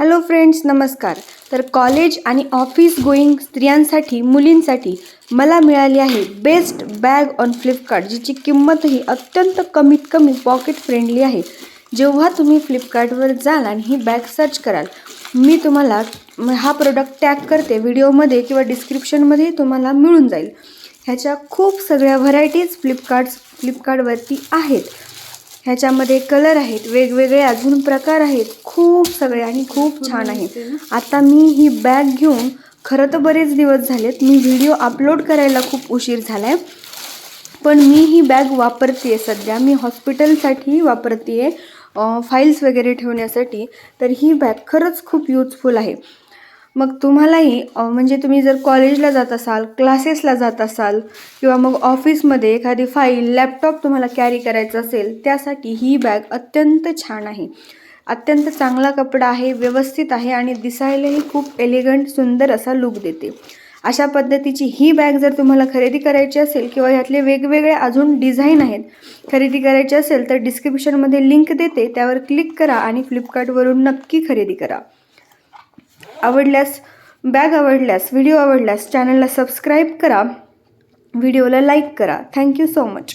Hello friends नमस्कार. तर college आणि ऑफिस गोईंग स्त्रियांसाठी मुलींसाठी मला मिळाली आहे बेस्ट बॅग ऑन फ्लिपकार्ट जिची किंमतही अत्यंत कमीत कमी पॉकेट फ्रेंडली आहे. जेव्हा तुम्ही फ्लिपकार्टवर जाल आणि ही बॅग सर्च कराल मी तुम्हाला हा प्रोडक्ट टॅग करते व्हिडिओमध्ये किंवा डिस्क्रिप्शनमध्ये तुम्हाला मिळून जाईल. ह्याच्या खूप सगळ्या व्हरायटीज फ्लिपकार्ट फ्लिपकार्टवरती आहेत. ह्याच्यामध्ये कलर आहेत वेगवेगळे अजून प्रकार आहेत. खूप सगळे आणि खूप छान आहे आता मी ही बॅग घेऊन खरं तर बरेच दिवस झालेत. मी व्हिडिओ अपलोड करायला खूप उशीर झाला आहे पण मी ही बॅग वापरते सध्या. मी हॉस्पिटलसाठी वापरते फाईल्स वगैरे ठेवण्यासाठी. तर ही बॅग खरंच खूप युजफुल आहे. मग तुम्हालाही म्हणजे तुम्ही जर कॉलेजला जात असाल क्लासेसला जात असाल किंवा मग ऑफिसमध्ये एखादी फाईल लॅपटॉप तुम्हाला कॅरी करायचं असेल त्यासाठी ही बॅग अत्यंत छान आहे. अत्यंत चांगला कपडा आहे व्यवस्थित आहे आणि दिसायलाही खूप एलिगंट सुंदर असा लुक देते. अशा पद्धतीची ही बॅग जर तुम्हाला खरेदी करायची असेल किंवा ह्यातले वेगवेगळे अजून डिझाईन आहेत खरेदी करायची असेल तर डिस्क्रिप्शनमध्ये लिंक देते त्यावर क्लिक करा आणि फ्लिपकार्टवरून नक्की खरेदी करा. आवडल्यास बॅग आवडल्यास व्हिडिओ आवडल्यास चॅनलला सबस्क्राईब करा. व्हिडिओला लाईक करा. Thank you so much